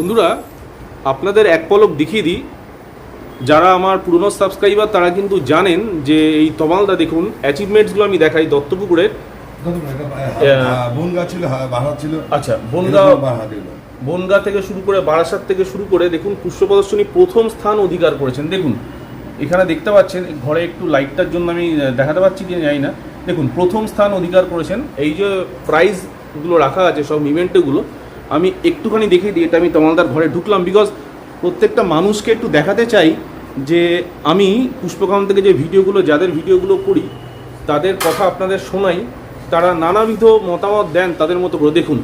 বন্ধুরা আপনাদের এক পলক দেখিয়ে দিই। যারা আমার পুরনো সাবস্ক্রাইবার তারা কিন্তু জানেন যে এই তমালদা দেখুন অ্যাচিভমেন্টসগুলো আমি দেখাই দত্তপুকুরের। বনগা ছিল হ্যাঁ, ছিল। আচ্ছা বনগা বনগা থেকে শুরু করে বারাসাত থেকে শুরু করে দেখুন পুষ্প প্রদর্শনী প্রথম স্থান অধিকার করেছেন। দেখুন এখানে দেখতে পাচ্ছেন ঘরে একটু লাইটটার জন্য আমি দেখাতে পাচ্ছি কি জানি না। দেখুন প্রথম স্থান অধিকার করেছেন। এই যে প্রাইজগুলো রাখা আছে সব ইভেন্টগুলো আমি একটুখানি দেখিয়ে দিই এটা আমি তমালদার ঘরে ঢুকলাম বিকজ প্রত্যেকটা মানুষকে একটু দেখাতে চাই যে আমি পুষ্পকান্ত থেকে যে ভিডিওগুলো যাদের ভিডিওগুলো করি তাদের কথা আপনাদের শোনাই তারা নানাবিধ মতামত দেন তাদের মতো করে। দেখুন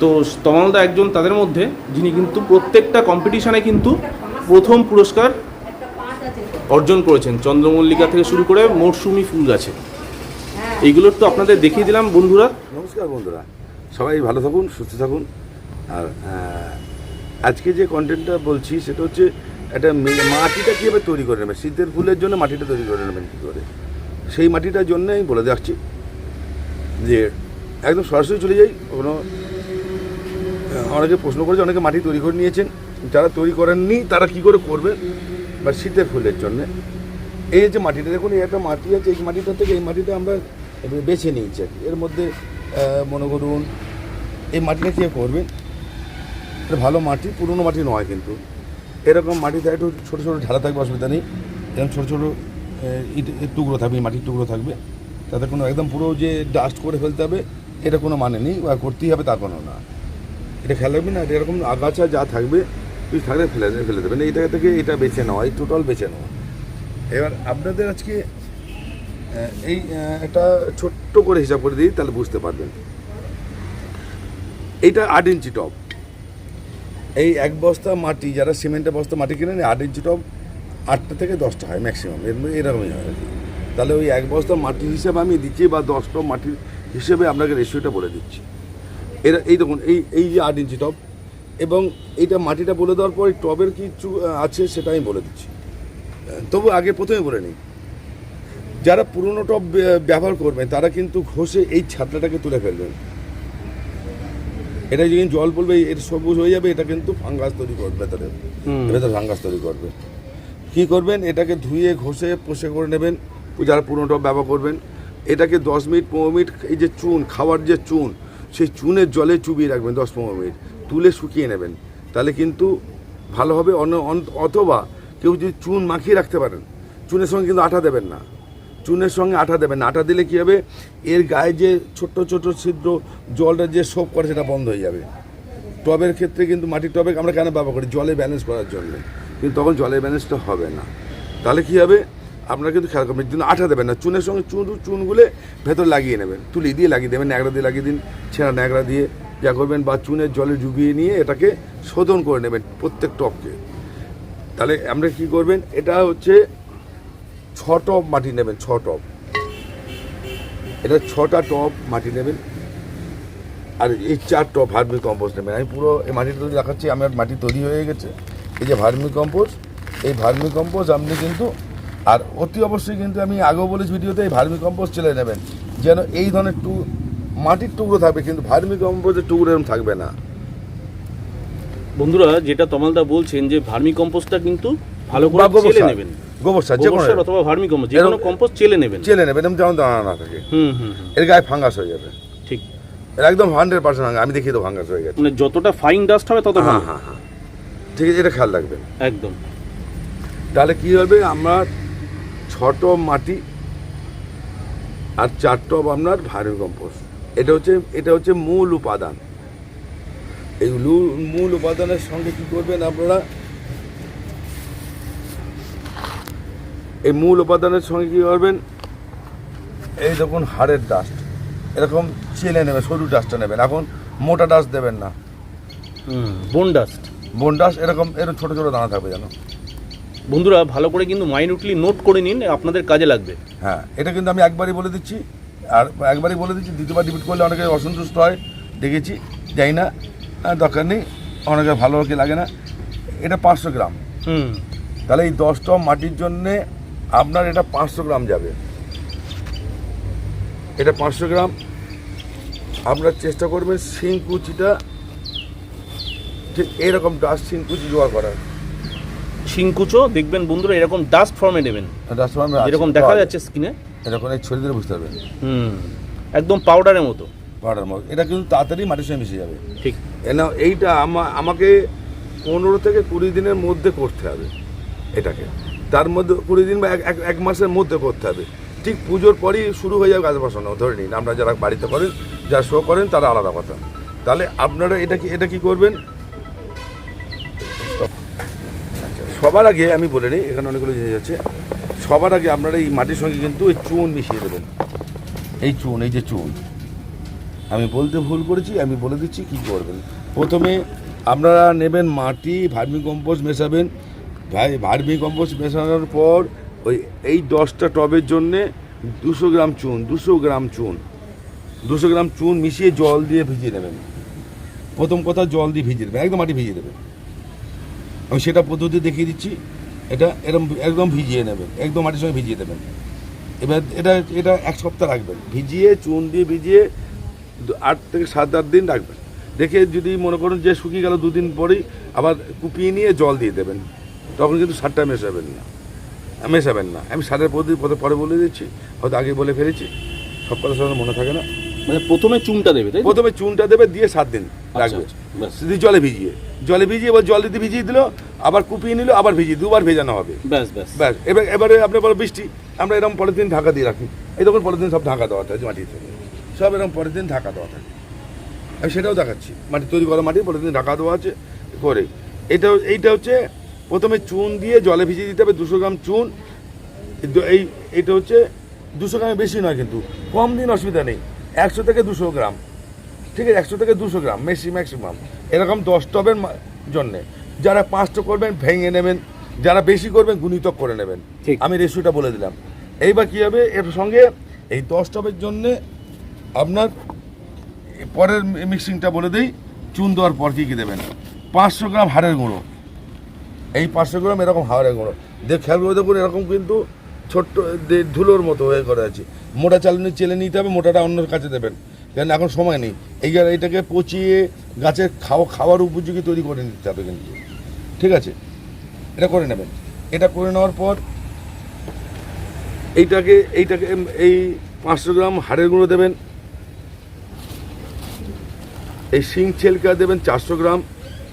তো তমালদা একজন তাদের মধ্যে যিনি কিন্তু প্রত্যেকটা কম্পিটিশনে কিন্তু প্রথম পুরস্কার অর্জন করেছেন। চন্দ্রমল্লিকা থেকে শুরু করে মরশুমি ফুল গাছে। এইগুলো তো আপনাদের দেখিয়ে দিলাম বন্ধুরা। নমস্কার বন্ধুরা। সবাই ভালো থাকুন, সুস্থ থাকুন। আর আজকে যে কন্টেন্টটা বলছি, সেটা হচ্ছে একটা মাটিটা কীভাবে তৈরি করে নেবেন? শীতের ফুলের জন্য মাটিটা তৈরি করে নেবেন কী করে? সেই মাটিটার জন্য আমি বলে যাচ্ছি যে, একদম সরাসরি চলে যাই। কোনো, অনেকে প্রশ্ন করেছে, অনেকে মাটি তৈরি করে নিয়েছেন। যারা তৈরি করেননি, তারা কি করে করবেন? বা শীতের ফুলের জন্য। এই যে মাটিটা, দেখুন, এই একটা মাটি আছে, এই মাটিটা থেকে এই মাটিটা আমরা বেছে নিয়েছি। এর মধ্যে মনে করুন এই মাটিটা কী করবেন এটা ভালো মাটি, পুরনো মাটি নয় কিন্তু। এরকম মাটিতে একটু ছোটো ছোটো ঢালা থাকবে, অসুবিধা নেই। এরকম ছোটো ছোটো ইট টুকরো থাকবে, মাটির টুকরো থাকবে। তাতে কোনো একদম পুরো যে ডাস্ট করে ফেলতে হবে, এটা কোনো মানে নেই। বা করতেই হবে তা কোনো না। এটা খেয়াল রাখবেন না এরকম আগাছা যা থাকবে, তুই থাকলে ফেলে ফেলে দেবেন এইটা থেকে এটা বেছে নেওয়া এই টোটাল বেছে নেওয়া এবার আপনাদের আজকে এই একটা ছোট্ট করে হিসাব করে দিই, তাহলে বুঝতে পারবেন। এইটা আট ইঞ্চি টপ। এই এক বস্তা মাটি, যারা সিমেন্টের বস্তা মাটি কিনে এই আট ইঞ্চি টপ আটটা থেকে দশটা হয় ম্যাক্সিমাম এর মধ্যে এরকমই হয় আর কি। তাহলে ওই এক বস্তা মাটির হিসাবে আমি দিচ্ছি বা দশ টপ মাটির হিসেবে আপনাকে রেশিওটা বলে দিচ্ছি। এরা, এই দেখুন, এই এই যে আট ইঞ্চি টব এবং এইটা মাটিটা বলে দেওয়ার পর টবের কিছু আছে সেটা আমি বলে দিচ্ছি। তবু আগে প্রথমে বলে নিই, যারা পুরনো টব ব্যবহার করবেন, তারা কিন্তু ঘষে এই ছাতলাটাকে তুলে ফেলবেন। এটা যদি জল পড়বে এর সবুজ হয়ে যাবে এটা কিন্তু ফাঙ্গাস তৈরি করবে ভেতরে। ভেতরে ফাঙ্গাস তৈরি করবে। কি করবেন? এটাকে ধুয়ে ঘষে পোষে করে নেবেন। যারা পুরনো টব ব্যবহার করবেন এটাকে দশ মিনিট পনেরো মিনিট এই যে চুন খাওয়ার যে চুন সেই চুনের জলে চুবিয়ে রাখবেন দশ পনেরো মিনিট। তুলে শুকিয়ে নেবেন। তাহলে কিন্তু ভালো হবে। অন্য- অথবা কেউ যদি চুন মাখিয়ে রাখতে পারেন চুনের সঙ্গে কিন্তু আটা দেবেন না। চুনের সঙ্গে আঠা দেবেন আটা দিলে কী হবে? এর গায়ে যে ছোট্ট ছোট্ট ছিদ্র, জলটা যে সোপ করে সেটা বন্ধ হয়ে যাবে। টবের ক্ষেত্রে কিন্তু মাটির টবে আমরা কেন ব্যবহার করি? জলে ব্যালেন্স করার জন্য। কিন্তু তখন জলের ব্যালেন্সটা হবে না। তাহলে কী হবে? আপনারা কিন্তু খেয়াল করবেন, কিন্তু আঠা দেবেন না। চুনের সঙ্গে চুন চুনগুলো ভেতর লাগিয়ে নেবেন। তুলি দিয়ে লাগিয়ে দেবেন, ন্যাকড়া দিয়ে লাগিয়ে দিন, ছেঁড়া ন্যাকড়া দিয়ে। যা করবেন, বা চুনের জলে ডুবিয়ে নিয়ে এটাকে শোধন করে নেবেন প্রত্যেক টপকে তাহলে আমরা কি করবেন? এটা হচ্ছে ছ টপ মাটি নেবেন ছ টপ এটা ছটা টপ মাটি নেবেন। আর এই চার টপ ভার্মি কম্পোস্ট নেবেন। আমি পুরো এই মাটিটা তৈরি দেখাচ্ছি আমার মাটি তৈরি হয়ে গেছে। এই যে ভার্মি কম্পোস্ট এই ভার্মি কম্পোস্ট আপনি কিন্তু আর অতি অবশ্যই কিন্তু আমি আগেও বলেছি ভিডিওতে এই ভার্মি কম্পোস্ট চলে নেবেন। যেন এই ধরনের টু মাটির টুকরো থাকবে কিন্তু ভার্মি কম্পোস্টের টুকরো এরকম থাকবে না। বন্ধুরা যেটা তমালদা বলছেন যে ভার্মি কম্পোস্টটা কিন্তু ভালো করে নেবেন। গোবর সার যে কোনো অথবা ভার্মি কম্পোস্ট যে কোনো কম্পোস্ট চেলে নেবেন। চেলে নেবেন এরকম যেমন দানা না থাকে। হুম হুম এর গায়ে ফাঙ্গাস হয়ে যাবে। ঠিক। এর একদম হান্ড্রেড পার্সেন্ট আমি দেখিয়ে দেবো ফাঙ্গাস হয়ে গেছে। মানে যতটা ফাইন ডাস্ট হবে তত হ্যাঁ হ্যাঁ হ্যাঁ। ঠিক আছে এটা খেয়াল রাখবেন। একদম। তাহলে কি হবে আমরা ছ টব মাটি আর চার টব আপনার ভার্মি কম্পোস্ট এটা হচ্ছে এটা হচ্ছে মূল উপাদান। এই মূল উপাদানের সঙ্গে কি করবেন আপনারা? এই মূল উপাদানের সঙ্গে কি করবেন? এই দেখুন হাড়ের ডাস্ট এরকম চেলে নেবেন সরু ডাস্টটা নেবেন। এখন মোটা ডাস্ট দেবেন না। হুম বোন ডাস্ট বোন ডাস্ট এরকম এরকম ছোটো ছোটো দানা থাকবে যেন। বন্ধুরা ভালো করে কিন্তু মাইনুটলি নোট করে নিন আপনাদের কাজে লাগবে। হ্যাঁ এটা কিন্তু আমি একবারই বলে দিচ্ছি। আর একবারই বলে দিচ্ছি দ্বিতীয়বার রিপিট করলে অনেকে অসন্তুষ্ট হয়। দেখেছি যাই না দরকার নেই। অনেকে ভালো কি লাগে না। এটা পাঁচশো গ্রাম। হুম। তাহলে এই দশ মাটির জন্যে আপনার এটা পাঁচশো গ্রাম যাবে। এটা পাঁচশো গ্রাম। আপনার চেষ্টা করবেন শিংকুচিটা ঠিক এইরকম ডাস্ট সিনকুচি জোগাড় করা শিংকুচো দেখবেন বন্ধুরা এরকম ডাস্ট ফর্মে নেবেন। ডাস্ট যেরকম দেখা যাচ্ছে স্কিনে এরকম এই ছড়িয়ে দিলে বুঝতে পারবেন। হুম একদম পাউডারের মতো। পাউডার মতো। এটা কিন্তু তাড়াতাড়ি মাটির সঙ্গে মিশে যাবে। ঠিক। এনা এইটা আমা- আমাকে পনেরো থেকে কুড়ি দিনের মধ্যে করতে হবে এটাকে। তার মধ্যে কুড়ি দিন বা এক- এক মাসের মধ্যে করতে হবে। ঠিক পুজোর পরই শুরু হয়ে যাবে গাছ বসানো, ধরে নিন, আপনারা যারা বাড়িতে করেন, যারা শো করেন, তারা আলাদা কথা। তাহলে আপনারা এটা কি এটা কি করবেন? সবার আগে আমি বলে নিই, এখানে অনেকগুলো জিনিস আছে। সবার আগে আপনারা এই মাটির সঙ্গে কিন্তু এই চুন মিশিয়ে দেবেন। এই চুন, এই যে চুন। আমি বলতে ভুল করেছি, আমি বলে দিচ্ছি, কী করবেন? প্রথমে আপনারা নেবেন মাটি, ভার্মি কম্পোস্ট মেশাবেন ভার্মি কম্পোস্ট মেশানোর পর ওই এই দশটা টবের জন্যে দুশো গ্রাম চুন, দুশো গ্রাম চুন, দুশো গ্রাম চুন মিশিয়ে জল দিয়ে ভিজিয়ে নেবেন। প্রথম কথা জল দিয়ে ভিজিয়ে দেবেন একদম মাটি ভিজিয়ে দেবেন আমি সেটা পদ্ধতি দেখিয়ে দিচ্ছি, এটা এরকম একদম ভিজিয়ে নেবেন, একদম মাটির সঙ্গে ভিজিয়ে দেবেন এবার এটা এটা এক সপ্তাহ রাখবেন, ভিজিয়ে, চুন দিয়ে ভিজিয়ে আট থেকে সাত, আট দিন রাখবেন। রেখে যদি মনে করুন যে শুকিয়ে গেল দুদিন পরেই, আবার কুপিয়ে নিয়ে জল দিয়ে দেবেন। তখন কিন্তু সারটা মেশাবেন না। মেশাবেন না। আমি সারের পদ্ধতি পরে পরে বলে দিচ্ছি হয়তো আগে বলে ফেলেছি। সব কথা সবার মনে থাকে না। মানে প্রথমে চুনটা দেবে তাই প্রথমে চুনটা দেবে দিয়ে সাত দিন রাখবে আচ্ছা, ব্যাস। দিয়ে জলে ভিজিয়ে। জলে ভিজিয়ে এবার জল দিতে ভিজিয়ে দিল আবার কুপিয়ে নিল আবার ভিজিয়ে দুবার ভেজানো হবে। ব্যাস ব্যাস। ব্যাস এবার এবারে আপনি বলো বৃষ্টি আমরা এরকম পলিথিন ঢাকা দিয়ে রাখি। এই তখন পলিথিন সব ঢাকা দেওয়া থাকে মাটিতে সব এরকম পলিথিন ঢাকা দেওয়া থাকে। আমি সেটাও দেখাচ্ছি। মাটি তৈরি করা মাটি পলিথিন ঢাকা দেওয়া আছে করে। এটা এইটা হচ্ছে প্রথমে চুন দিয়ে জলে ভিজিয়ে দিতে হবে দুশো গ্রাম চুন। এই এটা হচ্ছে দুশো গ্রামে বেশি নয় কিন্তু কম দিন অসুবিধা নেই। একশো থেকে দুশো গ্রাম। ঠিক আছে একশো থেকে দুশো গ্রাম মেক্সি ম্যাক্সিমাম এরকম দশ টবের জন্যে। যারা পাঁচটা করবেন ভেঙে নেবেন। যারা বেশি করবেন গুণিতক করে নেবেন। ঠিক। আমি রেশিওটা বলে দিলাম। এইবার কী হবে এর সঙ্গে এই দশ টবের জন্যে আপনার পরের মিক্সিংটা বলে দিই। চুন দেওয়ার পর কী কী দেবেন? পাঁচশো গ্রাম হাড়ের গুঁড়ো। এই পাঁচশো গ্রাম, এরকম হাড়ের গুঁড়ো দেখ, খেয়াল করে দেখুন, এরকম কিন্তু ছোট্ট ধুলোর মতো হয়ে করে আছে। মোটা চালনি চেলে নিতে হবে, মোটাটা অন্য কাছে দেবেন। কারণ এখন সময় নেই। এই যে এটাকে পচিয়ে গাছের খাওয়া খাওয়ার উপযোগী তৈরি করে নিতে হবে কিন্তু। ঠিক আছে? এটা করে নেবেন। এটা করে নেওয়ার পর এইটাকে এইটাকে এই পাঁচশো গ্রাম হাড়ের গুঁড়ো দেবেন। এই শিং ছেলকা দেবেন চারশো গ্রাম।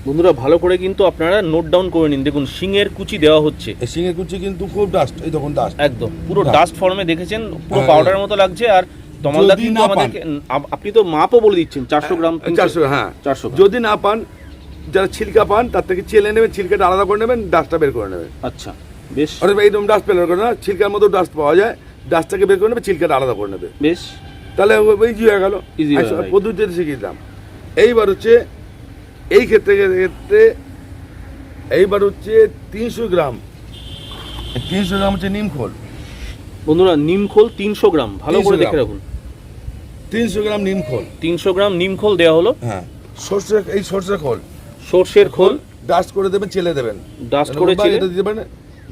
বন্ধুরা ভালো করে কিন্তু আপনারা নোট ডাউন করে নিন। দেখুন শিঙের কুচি দেওয়া হচ্ছে। এই শিঙের কুচি কিন্তু খুব ডাস্ট এই তখন ডাস্ট একদম পুরো ডাস্ট ফর্মে দেখেছেন পুরো হ্যাঁ, পাউডারের মতো লাগছে আর তমালদা কিন্তু আমাদেরকে আপনি তো মাপও বলে দিচ্ছেন চারশো গ্রাম চারশো হ্যাঁ। চারশো। যদি না পান যারা ছিলকা পান তার থেকে চেলে নেবেন ছিলকাটা আলাদা করে নেবেন ডাস্টটা বের করে নেবেন। আচ্ছা বেশ। অর্থাৎ এইরকম ডাস্ট বের করে না ছিলকার মতো ডাস্ট পাওয়া যায় ডাস্টটাকে বের করে নেবে ছিলকাটা আলাদা করে নেবে। বেশ। তাহলে ওই ইজি হয়ে হয়ে একশো- গেল। পদ্ধতিতে শিখিয়ে দিলাম। এইবার হচ্ছে এই ক্ষেত্রে ক্ষেত্রে এইবার হচ্ছে তিনশো গ্রাম। তিনশো গ্রাম হচ্ছে নিমখোল বন্ধুরা নিমখোল তিনশো গ্রাম। ভালো করে দেখে রাখুন। তিনশো গ্রাম নিমখোল তিনশো গ্রাম নিমখোল দেওয়া হলো। হ্যাঁ। সর্ষে এই সর্ষে খোল। সর্ষের খোল। ডাস্ট করে দেবেন চেলে দেবেন। ডাস্ট করে বা ছেলে এটা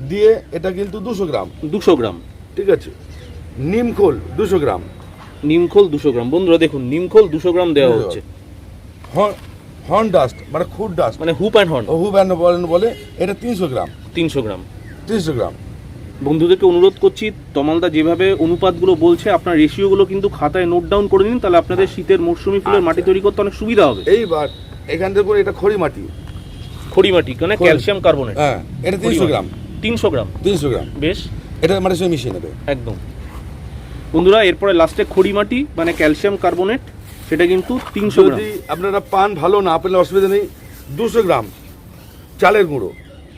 দিয়ে এটা কিন্তু দুশো গ্রাম। দুশো গ্রাম। ঠিক আছে। নিমখোল দুশো গ্রাম। নিমখোল দুশো গ্রাম। বন্ধুরা দেখুন নিমখোল দুশো গ্রাম দেওয়া হচ্ছে। হর্ন হর্ন ডাস্ট মানে খুদ ডাস্ট। মানে hoof and horn. Hoof and বলেন বলে এটা তিনশো গ্রাম। তিনশো গ্রাম। তিনশো গ্রাম। বন্ধুদেরকে অনুরোধ করছি তমালদা যেভাবে অনুপাতগুলো বলছে আপনার রেশিওগুলো কিন্তু খাতায় নোট ডাউন করে নিন তাহলে আপনাদের শীতের মরশুমি ফুলের মাটি আচ্ছা। তৈরি করতে অনেক সুবিধা হবে। এইবার এখান থেকে করে এটা খড়ি মাটি। খড়ি মাটি মানে ক্যালসিয়াম কার্বনেট। হ্যাঁ এটা তিনশো গ্রাম। তিনশো গ্রাম। তিনশো গ্রাম। বেশ। এটা মানে সে মিশিয়ে নেবে। একদম। বন্ধুরা এরপরে লাস্টে খড়ি মাটি মানে ক্যালসিয়াম কার্বনেট সেটা কিন্তু তিনশো যদি আপনারা পান ভালো না পেলে অসুবিধা নেই। দুশো গ্রাম চালের গুঁড়ো।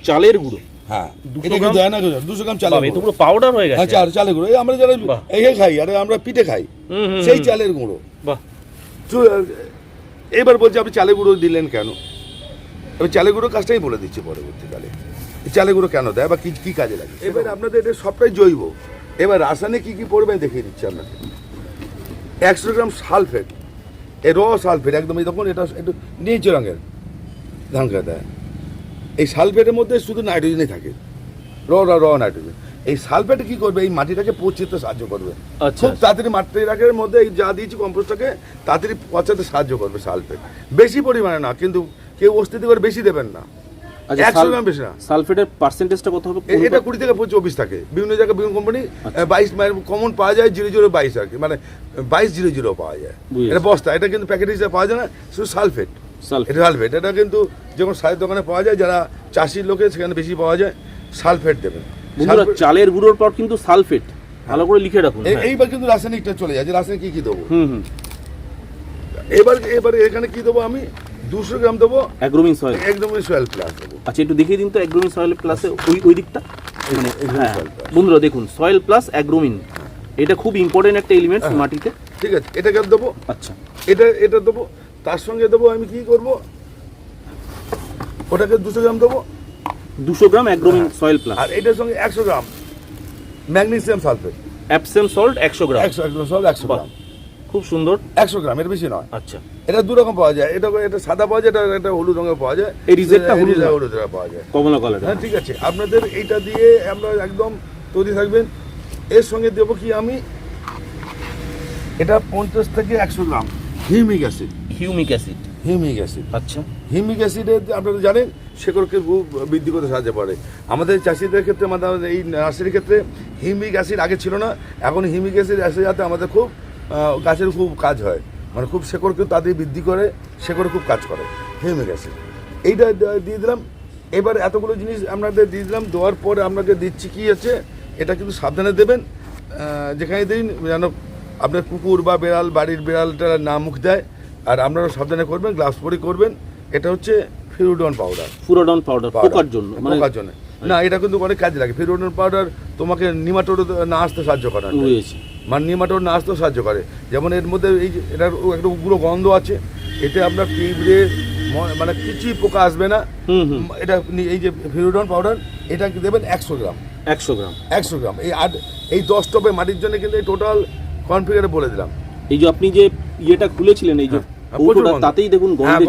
চালের গুঁড়ো? হ্যাঁ। 200 এটা কি গ্রাম? না দুশো গ্রাম চালের গুঁড়ো। পুরো পাউডার হয়ে গেছে। চালের গুঁড়ো। এই আমরা যারা বাহ। এই খাই আরে আমরা পিঠে খাই সেই চালের গুঁড়ো। বাহ। এবার বলছি আপনি চালের গুঁড়ো দিলেন কেন? আমি চালের গুঁড়ো কাজটাই বলে দিচ্ছি পরবর্তীকালে। চালের গুঁড়ো কেন দেয় বা কি কি কাজে লাগে? এবার আপনাদের এটা সবটাই জৈব। এবার রাসায়নিক কি কি পড়বে দেখিয়ে দিচ্ছি আপনাকে একশো গ্রাম সালফেট। এই র সালফেট একদম এই তখন এটা একটু নীচ রঙের ধান দেয় এই সালফেটের মধ্যে শুধু নাইট্রোজেনই থাকে। র র র নাইট্রোজেন। এই সালফেট কি করবে? এই মাটিটাকে পচিতে সাহায্য করবে। আচ্ছা। খুব তাড়াতাড়ি মাটিটাকে মধ্যে এই যা দিয়েছি কম্পোস্টটাকে তাড়াতাড়ি পচাতে সাহায্য করবে সালফেট। বেশি পরিমাণে না কিন্তু কেউ অস্তিত্ব করে বেশি দেবেন না। একশো গ্রাম বেশি না সালফেটের পার্সেন্টেজটা কত হবে? এটা কুড়ি থেকে চব্বিশ থাকে। বিভিন্ন জায়গায় বিভিন্ন কোম্পানি আচ্ছা। বাইশ কমন পাওয়া যায় জিরো জিরো বাইশ আর কি। মানে বাইশ জিরো জিরো পাওয়া যায়। এটা বস্তা। এটা কিন্তু প্যাকেট হিসেবে পাওয়া যায় না শুধু সালফেট। সালফেট। এটা সালফেট। এটা কিন্তু যখন সারের দোকানে পাওয়া যায় যারা চাষির লোকে সেখানে বেশি পাওয়া যায় সালফেট দেবেন। বন্ধুরা চালের গুঁড়োর পর কিন্তু সালফেট। ভালো করে লিখে রাখুন। হ্যাঁ। এইবার কিন্তু রাসায়নিকটা চলে যায় যে রাসায়নিক কি কি দেবো? এবার এবার এখানে কি দেবো আমি? দুশো গ্রাম দেবো। অ্যাগ্রোমিন সয়েল একদম সোয়েল প্লাস দেবো। আচ্ছা একটু দেখিয়ে দিন তো অ্যাগ্রোমিন সয়েল প্লাসে ওই ওই দিকটা? মানে হ্যাঁ বন্ধুরা দেখুন সয়েল প্লাস অ্যাগ্রোমিন এটা খুব ইম্পর্টেন্ট একটা এলিমেন্টস হ্যাঁ। মাটিতে। ঠিক আছে এটাকে দেবো? আচ্ছা। এটা এটা দেবো। তার সঙ্গে দেবো আমি কি করব? ওটাকে দুশো গ্রাম দেবো। দুশো গ্রাম অ্যাগ্রোমিন সয়েল প্লাস আর এটার সঙ্গে একশো gram. Magnesium sulphate. Epsom salt একশো গ্রাম। একশো একশো সব একশো গ্রাম। খুব সুন্দর। একশো গ্রাম এর বেশি নয়। আচ্ছা। এটা দু রকম পাওয়া যায়। এটা এটা সাদা পাওয়া যায় এটা এটা হলুদ রঙের পাওয়া যায়। এই রিজেক্টটা হলুদ হলুদ রঙের পাওয়া যায়। কমলা কালার হ্যাঁ ঠিক আছে। আপনাদের এইটা দিয়ে আমরা একদম তৈরি থাকবেন। এর সঙ্গে দেবো কি আমি? এটা পঞ্চাশ থেকে একশো gram. Humic acid. Humic acid. Humic acid. আচ্ছা। হিউমিক অ্যাসিডে আপনারা জানেন শেকড়কে খুব বৃদ্ধি করতে সাহায্য করে। আমাদের চাষিদের ক্ষেত্রে আমাদের এই নার্সারির ক্ষেত্রে হিউমিক অ্যাসিড আগে ছিল না। এখন হিউমিক অ্যাসিড অ্যাসিড যাতে আমাদের খুব গাছের খুব কাজ হয়। মানে খুব শেকড়কে তাদের বৃদ্ধি করে শেকড় খুব কাজ করে। হিউমিক অ্যাসিড এইটা দিয়ে দিলাম। এবার এতগুলো জিনিস আপনাদের দিয়ে দিলাম। দেওয়ার পরে আপনাকে দিচ্ছি কি আছে এটা কিন্তু সাবধানে দেবেন। যেখানে দিন যেন আপনার কুকুর বা বেড়াল বাড়ির বেড়ালটা না মুখ দেয়। আর আপনারা সাবধানে করবেন গ্লাভস পরে করবেন। এটা হচ্ছে ফিরুডন পাউডার। ফুরোডন পাউডার পোকার জন্য মানে পোকার জন্য। না এটা কিন্তু অনেক কাজে লাগে। ফিরোডন পাউডার তোমাকে নিমাটোড না আসতে সাহায্য করে। না। বুঝেছি মানে না আসতেও সাহায্য করে। যেমন এর মধ্যে এই এটার একটা উগ্র গন্ধ আছে এতে আপনার পিঁপড়ে মানে কিছুই পোকা আসবে না। এটা এই যে ফিরোডন পাউডার এটা দেবেন একশো গ্রাম। একশো গ্রাম। একশো গ্রাম। এই আট এই দশ টপে মাটির জন্য কিন্তু এই টোটাল কনফিগারে বলে দিলাম। এই যে আপনি যে ইয়েটা খুলেছিলেন এই যে হ্যাঁ, গন্ধ। তাতেই দেখুন হ্যাঁ,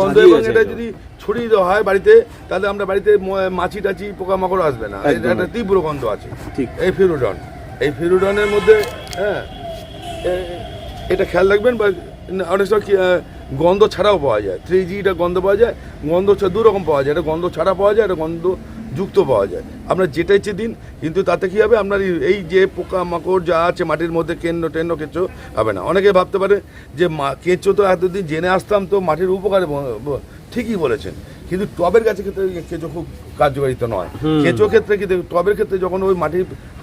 এটা যদি ছড়িয়ে দেওয়া হয় বাড়িতে তাহলে আমরা বাড়িতে মাছি টাছি পোকামাকড় আসবে না। এটা একটা তীব্র গন্ধ আছে। ঠিক। এই ফিরুডন এই ফিরুডনের মধ্যে হ্যাঁ এটা খেয়াল রাখবেন বা অনেক সময় গন্ধ ছাড়াও পাওয়া যায়। থ্রি জিটা গন্ধ পাওয়া যায়, গন্ধ দু রকম পাওয়া যায়। এটা গন্ধ ছাড়া পাওয়া যায়, এটা গন্ধ যুক্ত পাওয়া যায়। আপনার যেটা ইচ্ছে দিন, কিন্তু তাতে কী হবে? আপনার এই- যে পোকা মাকড় যা আছে মাটির মধ্যে, কেন্দ্র টেন্ড কেঁচো হবে না। অনেকে ভাবতে পারে যে মা- কেঁচো তো এতদিন জেনে আসতাম তো মাটির উপকারে ঠিকই বলেছেন। কিন্তু টবের গাছের ক্ষেত্রে কেঁচো খুব কার্যকারিতা নয়। কেঁচো ক্ষেত্রে কিন্তু টবের ক্ষেত্রে যখন ওই মাটি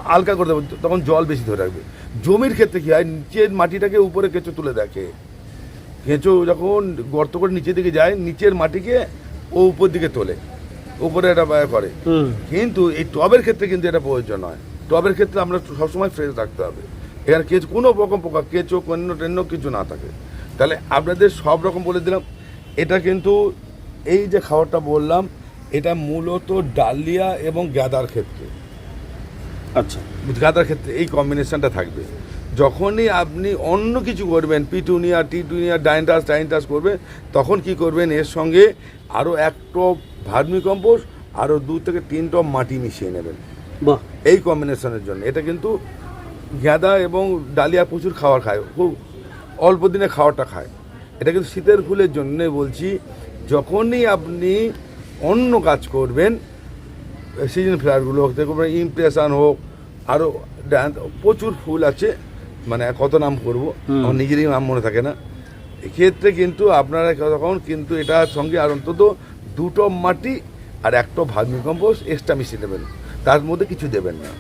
হালকা করে দেবে তখন জল বেশি ধরে রাখবে। জমির ক্ষেত্রে কি হয় নিচের মাটিটাকে উপরে কেঁচো তুলে দেখে। কেঁচো যখন গর্ত করে নিচের দিকে যায় নিচের মাটিকে ও উপর দিকে তোলে উপরে এটা ব্যয় করে। কিন্তু এই টবের ক্ষেত্রে কিন্তু এটা প্রয়োজন নয়। টবের ক্ষেত্রে আমরা সবসময় ফ্রেশ রাখতে হবে। এখানে কেঁচো কোনো রকম পোকা কেঁচো কন্য টেন্য কিছু না থাকে। তাহলে আপনাদের সব রকম বলে দিলাম এটা কিন্তু এই যে খাবারটা বললাম এটা মূলত ডালিয়া এবং গাদার ক্ষেত্রে। আচ্ছা। গাদার ক্ষেত্রে এই কম্বিনেশনটা থাকবে। যখনই আপনি অন্য কিছু করবেন পিটুনিয়া টিটুনিয়া ডাইনটাস টাইনটাস করবেন তখন কি করবেন এর সঙ্গে আরও এক টপ ভার্মি কম্পোস্ট আরও দু থেকে তিন টপ মাটি মিশিয়ে নেবেন। বাহ। এই কম্বিনেশনের জন্য। এটা কিন্তু গাঁদা এবং ডালিয়া প্রচুর খাবার খায়। খুব অল্প দিনে খাওয়ারটা খায়। এটা কিন্তু শীতের ফুলের জন্যে বলছি। যখনই আপনি অন্য কাজ করবেন সিজন ফ্লাওয়ারগুলো হোক দেখবেন ইমপ্রেশন হোক আরও প্রচুর ফুল আছে মানে কত নাম করব। আমার নিজেরই নাম মনে থাকে না। এক্ষেত্রে কিন্তু আপনারা তখন কিন্তু এটার সঙ্গে আর অন্তত দুটো মাটি আর একটা ভাগ্নি কম্পোস্ট এক্সট্রা মিশিয়ে নেবেন। তার মধ্যে কিছু দেবেন না।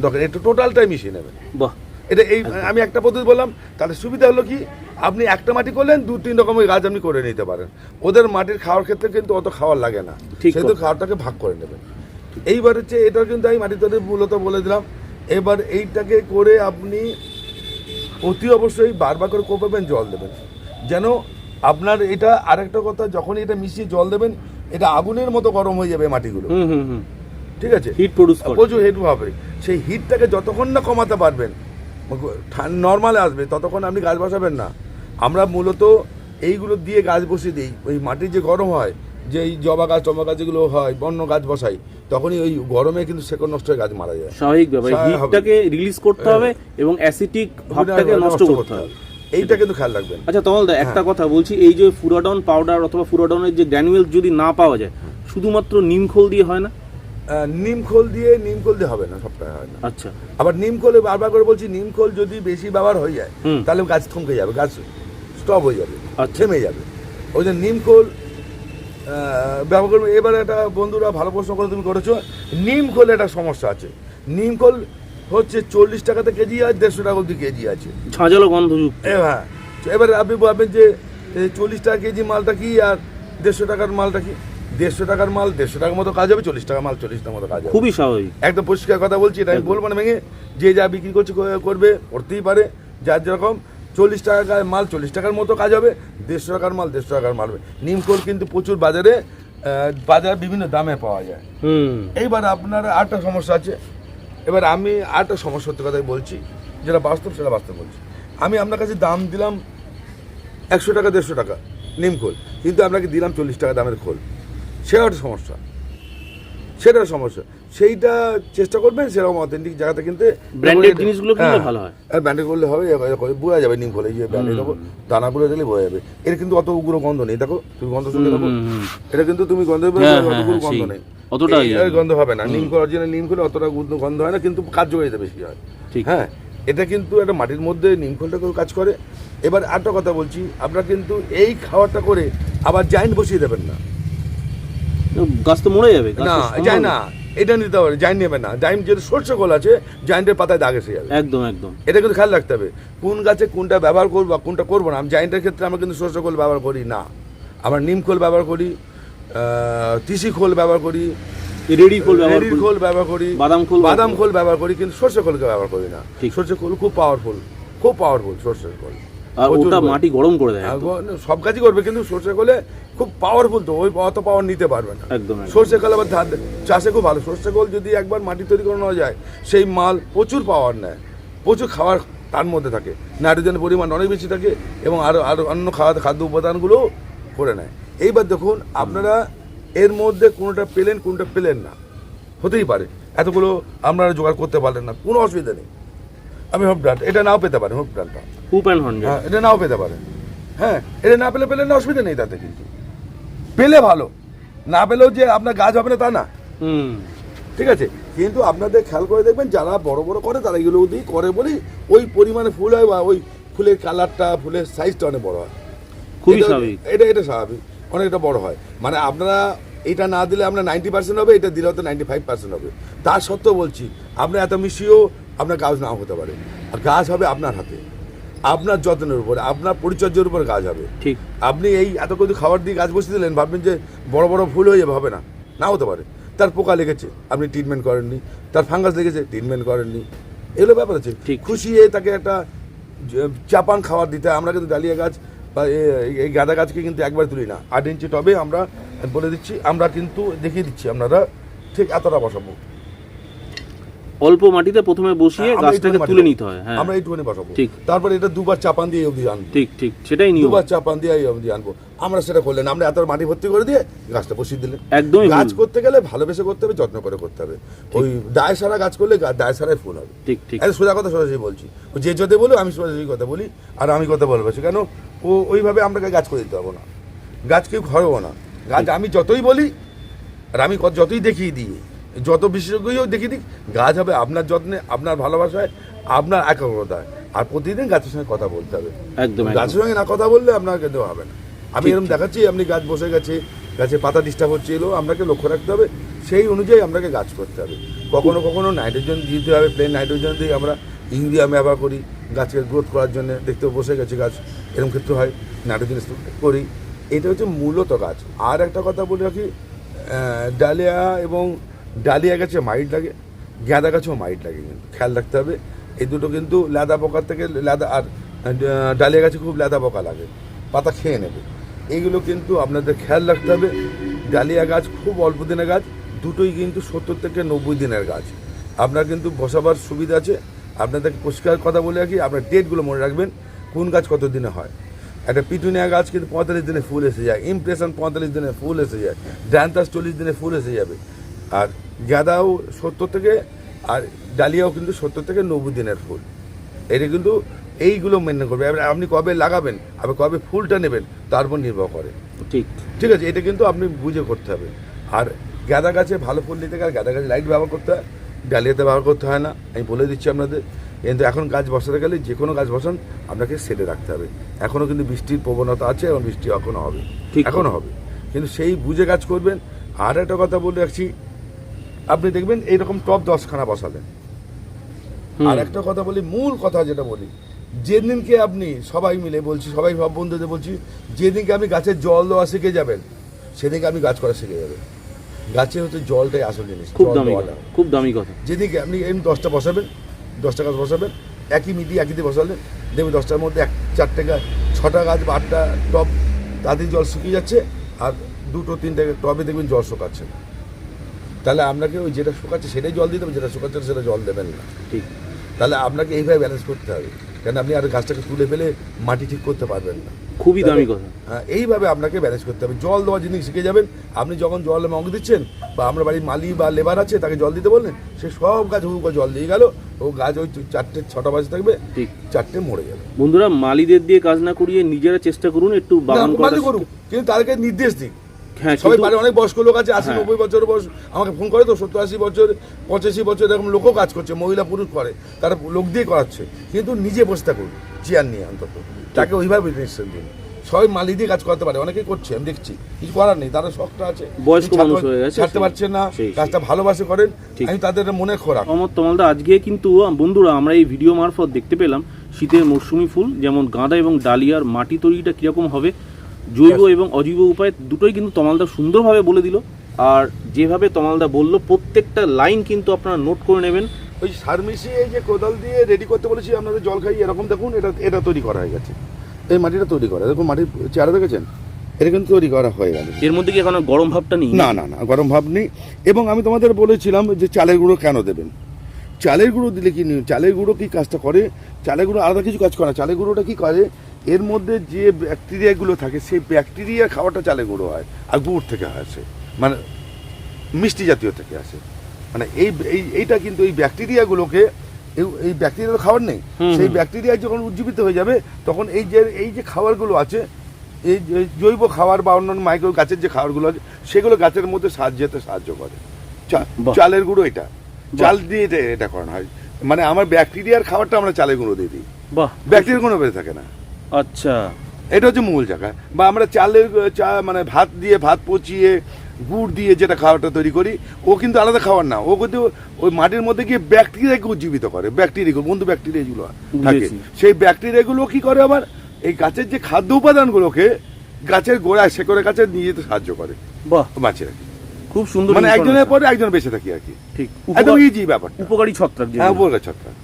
দরকার একটু টোটালটাই মিশিয়ে নেবেন। বাহ। এটা এই আমি একটা পদ্ধতি বললাম তাহলে সুবিধা হলো কি আপনি একটা মাটি করলেন দু তিন রকমের গাছ আপনি করে নিতে পারেন। ওদের মাটির খাওয়ার ক্ষেত্রে কিন্তু অত খাওয়ার লাগে না। সেহেতু। খাওয়ারটাকে ভাগ করে নেবেন। এইবার হচ্ছে এটা কিন্তু আমি মাটি তৈরি মূলত বলে দিলাম এবার এইটাকে করে আপনি অতি অবশ্যই বারবার করে কোপাবেন জল দেবেন। যেন আপনার এটা আরেকটা কথা যখনই এটা মিশিয়ে জল দেবেন এটা আগুনের মতো গরম হয়ে যাবে মাটিগুলো। হুম হুম হুম। ঠিক আছে? হিট প্রডিউস প্রচুর হিট হবে। সেই হিটটাকে যতক্ষণ না কমাতে পারবেন নর্মালে আসবে ততক্ষণ আপনি গাছ বসাবেন না। আমরা মূলত এইগুলো দিয়ে গাছ বসিয়ে দিই ওই মাটির যে গরম হয় যে এই জবা গাছ টবা গাছ যেগুলো হয় বন্য গাছ বসাই তখনই ওই গরমে কিন্তু শেকড় নষ্ট হয়ে গাছ মারা যায়। স্বাভাবিক ব্যাপার হিটটাকে রিলিজ করতে হবে এবং অ্যাসিটিক ভাবটাকে নষ্ট করতে হবে। এইটা কিন্তু খেয়াল রাখবেন। আচ্ছা তমল দা একটা কথা বলছি এই যে ফুরাডন পাউডার অথবা ফুরাডনের যে গ্র্যানুয়েল যদি না পাওয়া যায় শুধুমাত্র নিমখোল দিয়ে হয় না? নিমখোল দিয়ে নিমখোল দিয়ে হবে না সবটা হয় না। আচ্ছা। আবার নিমখোলে বারবার করে বলছি নিমখোল যদি বেশি ব্যবহার হয়ে যায় তাহলে গাছ থমকে যাবে গাছ স্টপ হয়ে যাবে আচ্ছা। থেমে যাবে। ওই যে নিমখোল ব্যবহার করবে। এবারে একটা বন্ধুরা ভালো প্রশ্ন করে তুমি করেছ নিমখোলে একটা সমস্যা আছে। নিমখোল হচ্ছে চল্লিশ টাকাতে কেজি আর দেড়শো টাকা অব্দি কেজি আছে। ঝাঁঝালো এ হ্যাঁ। এবারে আপনি ভাববেন যে এই চল্লিশ টাকা কেজি মালটা কি আর দেড়শো টাকার মালটা কি? দেড়শো টাকার মাল দেড়শো টাকার মতো কাজ হবে চল্লিশ টাকার মাল চল্লিশ টাকার মতো কাজ হবে। খুবই স্বাভাবিক। একদম পরিষ্কার কথা বলছি এটা আমি। বলব না ভেঙে যে যা বিক্রি করছে করবে করতেই পারে যার যেরকম চল্লিশ টাকার মাল চল্লিশ টাকার মতো কাজ হবে দেড়শো টাকার মাল দেড়শো টাকার মাল হবে। নিমকোল কিন্তু প্রচুর বাজারে বাজারে বিভিন্ন দামে পাওয়া যায়। হুম। এইবার আপনার আরেকটা সমস্যা আছে। এবার আমি আরেকটা সমস্যা সত্যি কথাই বলছি যেটা বাস্তব সেটা বাস্তব বলছি। আমি আপনার কাছে দাম দিলাম একশো টাকা দেড়শো টাকা নিমখোল কিন্তু আপনাকে দিলাম চল্লিশ টাকা দামের খোল। সেটা একটা সমস্যা। সেটা সমস্যা। সেইটা চেষ্টা করবেন সেরকম অথেন্টিক জায়গাতে কিনতে। Branded জিনিসগুলো কিনলে ভালো হয়। আর ব্র্যান্ডেড করলে হবে করে বোঝা যাবে নিম খোলে যে ব্র্যান্ডেড দেবো দানাগুলো দিলে বোঝা যাবে। এর কিন্তু অত উগ্র গন্ধ নেই দেখো তুমি গন্ধ শুনতে দেখো। এটা কিন্তু তুমি গন্ধ হ্যাঁ, অত হ্যাঁ, উগ্র হ্যাঁ, গন্ধ নেই। অতটা ইয়ে গন্ধ হবে না। নিম খোল অরিজিনাল নিম খোলে অতটা গন্ধ হয় না কিন্তু কার্যকারিতা বেশি হয়। ঠিক। হ্যাঁ এটা কিন্তু একটা মাটির মধ্যে নিম খোলটাকেও কাজ করে। এবার আরেকটা কথা বলছি আপনারা কিন্তু এই খাবারটা করে আবার জাইন্ট বসিয়ে দেবেন না। গাছ তো মরে যাবে না যায় না এটা নিতে হবে জাইন্ট নেবে না। জাইন্ট যেটা সর্ষে গোল আছে জাইন্টের পাতায় দাগ এসে যাবে। একদম একদম। এটা কিন্তু খেয়াল রাখতে হবে কোন গাছে কোনটা ব্যবহার করব আর কোনটা করব না। আমি জাইন্টের ক্ষেত্রে আমরা কিন্তু সর্ষে খোল ব্যবহার করি না। আমরা নিম খোল ব্যবহার করি তিসি খোল ব্যবহার করি রেডি খোল রেডির খোল ব্যবহার করি বাদাম খোল বাদাম খোল ব্যবহার করি কিন্তু সর্ষে খোলকে ব্যবহার করি না। ঠিক। সর্ষে খোল খুব পাওয়ারফুল খুব পাওয়ারফুল সর্ষের খোল। আর ওটা মাটি গরম করে দেয় সব কাজই করবে কিন্তু সর্ষে খোলে খুব পাওয়ারফুল তো ওই অত পাওয়ার নিতে পারবে না। একদম। সর্ষে খোল আবার ধার চাষে খুব ভালো। সর্ষে খোল যদি একবার মাটি তৈরি করানো যায় সেই মাল প্রচুর পাওয়ার নেয়। প্রচুর খাবার তার মধ্যে থাকে। নাইট্রোজেনের পরিমাণ অনেক বেশি থাকে এবং আরও আরও অন্য খাওয়া খাদ্য উপাদানগুলো করে নেয়। এইবার দেখুন আপনারা এর মধ্যে কোনোটা পেলেন কোনোটা পেলেন না। হতেই পারে। এতগুলো আপনারা জোগাড় করতে পারলেন না। কোনো অসুবিধা নেই। আমি হোপ ডাল এটা নাও পেতে পারেন হোপ ডালটা হ্যাঁ এটা নাও পেতে পারেন হ্যাঁ এটা না পেলে পেলেন না অসুবিধা নেই তাতে কিন্তু। পেলে ভালো না পেলেও যে আপনার গাছ হবে না তা না। হুম। ঠিক আছে? কিন্তু আপনাদের খেয়াল করে দেখবেন যারা বড় বড় করে তারা এগুলো দিয়ে করে বলেই ওই পরিমাণে ফুল হয় বা ওই ফুলের কালারটা ফুলের সাইজটা অনেক বড় হয়। খুবই এটা- স্বাভাবিক। এটা এটা স্বাভাবিক অনেকটা বড় হয়। মানে আপনারা এটা না দিলে আপনার নাইনটি পার্সেন্ট হবে এটা দিলে হয়তো নাইনটি ফাইভ পার্সেন্ট হবে। তার সত্ত্বেও বলছি আপনার এত মিশিয়েও আপনার গাছ নাও হতে পারে। আর গাছ হবে আপনার হাতে। আপনার যত্নের উপরে আপনার পরিচর্যার উপরে গাছ হবে। ঠিক। আপনি এই এত কিছু খাবার দিয়ে গাছ বসিয়ে দিলেন ভাববেন যে বড় বড় ফুল হয়ে যাবে হবে না। না হতে পারে। তার পোকা লেগেছে আপনি ট্রিটমেন্ট করেননি। তার ফাঙ্গাস লেগেছে ট্রিটমেন্ট করেননি। এগুলো ব্যাপার আছে। ঠিক। খুশিয়ে তাকে একটা চাপান খাবার দিতে আমরা কিন্তু ডালিয়া গাছ বা এই গাঁদা গাছকে কিন্তু একবার তুলি না। আট ইঞ্চি টবে আমরা বলে দিচ্ছি আমরা কিন্তু দেখিয়ে দিচ্ছি আপনারা ঠিক এতটা বসাবো। অল্প মাটিতে প্রথমে বসিয়ে গাছটাকে তুলে নিতে হয় হ্যাঁ। আমরা এইটুকুনি বসাবো। ঠিক। তারপরে এটা দুবার চাপান দিয়ে অবধি আনব। ঠিক ঠিক। সেটাই নিয়ম। দুবার চাপান দিয়ে অবধি আনব। আমরা সেটা করলেন আমরা এত মাটি ভর্তি করে দিয়ে গাছটা বসিয়ে দিলেন একদমই গাছ করতে গেলে ভালোবেসে করতে হবে যত্ন করে করতে হবে। ওই দায় সারা গাছ করলে গা- দায় সারাই ফুল হবে। ঠিক ঠিক। এই সোজা কথা সোজাসুজি বলছি। যে যদি বলো আমি সোজাসুজি কথা বলি আর আমি কথা বলব কেন? ও ওইভাবে আপনাকে গাছ করে দিতে পারব না। গাছ কেউ ঘরেও না। গাছ আমি যতই বলি আর আমি যতই দেখিয়ে দিই যত বিশেষজ্ঞও দেখি দিই গাছ হবে আপনার যত্নে আপনার ভালোবাসায় আপনার একাগ্রতায়। আর প্রতিদিন গাছের সঙ্গে কথা বলতে হবে। একদম। গাছের সঙ্গে না কথা বললে আপনার কিন্তু হবে না। আমি এরকম দেখাচ্ছি আপনি গাছ বসে গেছে গাছে পাতা ডিস্টার্ব হচ্ছে এলো আপনাকে লক্ষ্য রাখতে হবে সেই অনুযায়ী আপনাকে গাছ করতে হবে। কখনো কখনো নাইট্রোজেন দিতে হবে প্লেন নাইট্রোজেন দিয়ে আমরা ইউরিয়া ব্যবহার করি গাছের গ্রোথ করার জন্য। দেখতে বসে গেছে গাছ এরকম ক্ষেত্রে হয় নাইট্রোজেন করি। এটা হচ্ছে মূলত গাছ। আর একটা কথা বলে রাখি ডালিয়া এবং ডালিয়া গাছে মাইট লাগে, গাঁদা গাছেও মাইট লাগে কিন্তু, খেয়াল রাখতে হবে। এই দুটো কিন্তু লেদা পোকার থেকে লেদা আর ডালিয়া গাছে খুব লেদা পোকা লাগে, পাতা খেয়ে নেবে। এইগুলো কিন্তু আপনাদের খেয়াল রাখতে হবে, ডালিয়া গাছ খুব অল্প দিনের গাছ, দুটোই কিন্তু সত্তর থেকে নব্বই দিনের গাছ। আপনার কিন্তু বসাবার সুবিধা আছে, আপনাদেরকে পরিষ্কার কথা বলে রাখি, আপনার ডেটগুলো মনে রাখবেন, কোন গাছ কত দিনে হয়। একটা পিটুনিয়া গাছ কিন্তু পঁয়তাল্লিশ দিনে ফুল এসে যায়, ইমপ্রেশন পঁয়তাল্লিশ দিনে ফুল এসে যায় ড্যান্তাস চল্লিশ দিনে ফুল এসে যাবে। আর গাঁদাও সত্তর থেকে আর ডালিয়াও কিন্তু সত্তর থেকে নব্বই দিনের ফুল। এটা কিন্তু এইগুলো মেনটেন করবে এবার আপনি কবে লাগাবেন আবার কবে ফুলটা নেবেন তার উপর নির্ভর করে। ঠিক। ঠিক আছে এটা কিন্তু আপনি বুঝে করতে হবে। আর গাঁদা গাছে ভালো ফুল নিতে গেলে গাঁদা গাছে লাইট ব্যবহার করতে হয় ডালিয়াতে ব্যবহার করতে হয় না। আমি বলে দিচ্ছি আপনাদের কিন্তু এখন গাছ বসাতে গেলে যে কোনো গাছ বসান আপনাকে সেটে রাখতে হবে। এখনও কিন্তু বৃষ্টির প্রবণতা আছে এবং বৃষ্টি এখনও হবে। ঠিক। এখনও হবে। কিন্তু সেই বুঝে গাছ করবেন। আর একটা কথা বলে রাখছি আপনি দেখবেন এইরকম টপ দশখানা বসালেন। আর একটা কথা বলি মূল কথা যেটা বলি যেদিনকে আপনি সবাই মিলে বলছি সবাই সব বন্ধুদের বলছি যেদিনকে আপনি গাছের জল দেওয়া শিখে যাবেন সেদিনকে আপনি গাছ করা শিখে যাবেন। গাছে হচ্ছে জলটাই আসল জিনিস খুব দামি কথা খুব দামি কথা। যেদিনকে আপনি এমনি দশটা বসাবেন দশটা গাছ বসাবেন একই মিটি একই দিয়ে বসালেন দেখবেন দশটার মধ্যে এক চারটে গাছ ছটা গাছ বা আটটা টব তাদের জল শুকিয়ে যাচ্ছে আর দুটো তিনটে টবে দেখবেন জল শুকাচ্ছে না। তাহলে আপনাকে ওই যেটা শুকাচ্ছে সেটাই জল দিতে হবে যেটা শুকাচ্ছে সেটা জল দেবেন না। ঠিক। তাহলে আপনাকে এইভাবে ব্যালেন্স করতে হবে। কেন আপনি আর গাছটাকে তুলে ফেলে মাটি ঠিক করতে পারবেন না। খুবই দামি কথা। হ্যাঁ, এইভাবে আপনাকে ব্যালেন্স করতে হবে। জল দেওয়া জিনিস শিখে যাবেন। আপনি যখন জল মগ দিচ্ছেন বা আমরা বাড়ির মালি বা লেবার আছে তাকে জল দিতে বললেন সে সব গাছ হু করে জল দিয়ে গেল। ও গাছ ওই চারটে ছটা বাজে থাকবে ঠিক। চারটে মরে যাবে। বন্ধুরা মালিদের দিয়ে কাজ না করিয়ে নিজেরা চেষ্টা করুন একটু বাগান করুন কিন্তু তাদেরকে নির্দেশ হ্যাঁ সবাই কিন্তু- অনেক বয়স্ক লোক আছে আশি হ্যাঁ। নব্বই বছর বয়স আমাকে ফোন করে তো সত্তর আশি বছর পঁচাশি বছর এরকম লোকও কাজ করছে মহিলা পুরুষ করে তারা লোক দিয়ে করাচ্ছে কিন্তু নিজে বসে থাকুন চেয়ার নিয়ে অন্তত তাকে ওইভাবে ডিসিশন দিন সবাই মালি দিয়ে কাজ করতে পারে অনেকেই করছে আমি দেখছি কিছু করার নেই তারা শখটা আছে বয়স্ক মানুষ হয়ে গেছে, ছাড়তে পারছে না কাজটা ভালোবাসে করেন। আমি তাদের মনে খোরাক অমর তমালদা আজকে কিন্তু বন্ধুরা আমরা এই ভিডিও মারফত দেখতে পেলাম শীতের মরশুমি ফুল যেমন গাঁদা এবং ডালিয়ার মাটি তৈরিটা কীরকম হবে জৈব এবং অজৈব উপায় দুটোই কিন্তু তমালদা সুন্দরভাবে বলে দিল। আর যেভাবে তমালদা বলল প্রত্যেকটা লাইন কিন্তু আপনারা নোট করে নেবেন। ওই সার মিশিয়ে এই যে কোদাল দিয়ে রেডি করতে বলেছি আপনাদের জল খাই এরকম দেখুন এটা এটা তৈরি করা হয়ে গেছে। এই মাটিটা তৈরি করা দেখুন মাটির চেহারা দেখেছেন? এটা কিন্তু তৈরি করা হয়ে গেছে। এর মধ্যে কি এখন গরম ভাবটা নেই? না না না গরম ভাব নেই। এবং আমি তোমাদের বলেছিলাম যে চালের গুঁড়ো কেন দেবেন? চালের গুঁড়ো দিলে কি? চালের গুঁড়ো কি কাজটা করে? চালের গুঁড়ো আলাদা কিছু কাজ করে না। চালের গুঁড়োটা কি করে? এর মধ্যে যে ব্যাকটেরিয়াগুলো থাকে সেই ব্যাকটেরিয়া খাওয়াটা চালে গুঁড়ো হয় আর গুড় থেকে আসে। মানে মিষ্টি জাতীয় থেকে আসে। মানে এই এই- এইটা কিন্তু এই ব্যাকটেরিয়াগুলোকে এই- ব্যাকটেরিয়া খাবার নেই সেই। ব্যাকটেরিয়া যখন উজ্জীবিত হয়ে যাবে তখন এই যে এই যে খাবারগুলো আছে এই জৈব খাবার বা অন্যান্য মাইক্রো গাছের যে খাবারগুলো আছে সেগুলো গাছের মধ্যে সাহায্য যেতে সাহায্য করে। চালের গুঁড়ো এটা। চাল দিয়ে এটা এটা করানো হয়। মানে আমার ব্যাকটেরিয়ার খাবারটা আমরা চালের গুঁড়ো দিয়ে দিই। বাহ। ব্যাকটেরিয়ার কোনো বেঁচে থাকে না। আচ্ছা। এটা হচ্ছে মূল জায়গা। বা আমরা চালের চা মানে ভাত দিয়ে ভাত পচিয়ে গুড় দিয়ে যেটা খাবারটা তৈরি করি ও কিন্তু আলাদা খাবার না। ও কিন্তু ওই মাটির মধ্যে গিয়ে ব্যাকটেরিয়াকে উজ্জীবিত করে। ব্যাকটেরিয়া বন্ধু ব্যাকটেরিয়া যেগুলো থাকে। সেই ব্যাকটেরিয়াগুলো কি করে আবার? এই গাছের যে খাদ্য উপাদানগুলোকে গাছের গোড়ায় শেকড়ের কাছে নিয়ে যেতে সাহায্য করে। বাহ। বাঁচিয়ে রাখে। খুব সুন্দর মানে একজনের পরে একজন বেঁচে থাকি আর কি। ঠিক। একদম ইজি ব্যাপার উপকারী ছত্রাক হ্যাঁ। উপকার ছত্রাক।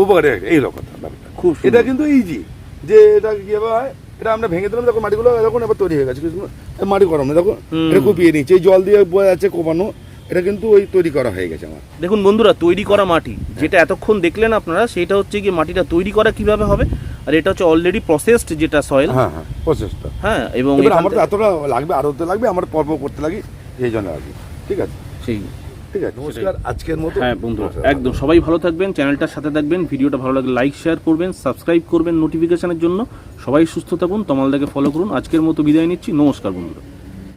উপকারে এই কথা ব্যাপারটা খুব এটা কিন্তু ইজি যে এটা কি হয়? এটা আমরা ভেঙে দিলাম দেখো মাটিগুলো দেখুন এবার তৈরি হয়ে গেছে কিছু মাটি গরম না দেখো এটা কুপিয়ে নিচ্ছে এই জল দিয়ে বয়ে আছে কোপানো এটা কিন্তু ওই তৈরি করা হয়ে গেছে আমার। দেখুন বন্ধুরা তৈরি করা মাটি যেটা এতক্ষণ দেখলেন আপনারা সেটা হচ্ছে কি মাটিটা তৈরি করা কীভাবে হবে আর এটা হচ্ছে অলরেডি প্রসেসড যেটা সয়েল হ্যাঁ হ্যাঁ প্রসেসটা হ্যাঁ এবং আমার তো এতটা লাগবে আরও তো লাগবে আমার পর্ব করতে লাগি এই জন্য আর কি। ঠিক আছে? সেই। ঠিক আছে নমস্কার আজকের মতো হ্যাঁ বন্ধু একদম সবাই ভালো থাকবেন চ্যানেলটার সাথে থাকবেন ভিডিওটা ভালো লাগলে লাইক শেয়ার করবেন সাবস্ক্রাইব করবেন নোটিফিকেশনের জন্য। সবাই সুস্থ থাকুন তমালদাকে ফলো করুন। আজকের মতো বিদায় নিচ্ছি নমস্কার বন্ধুরা।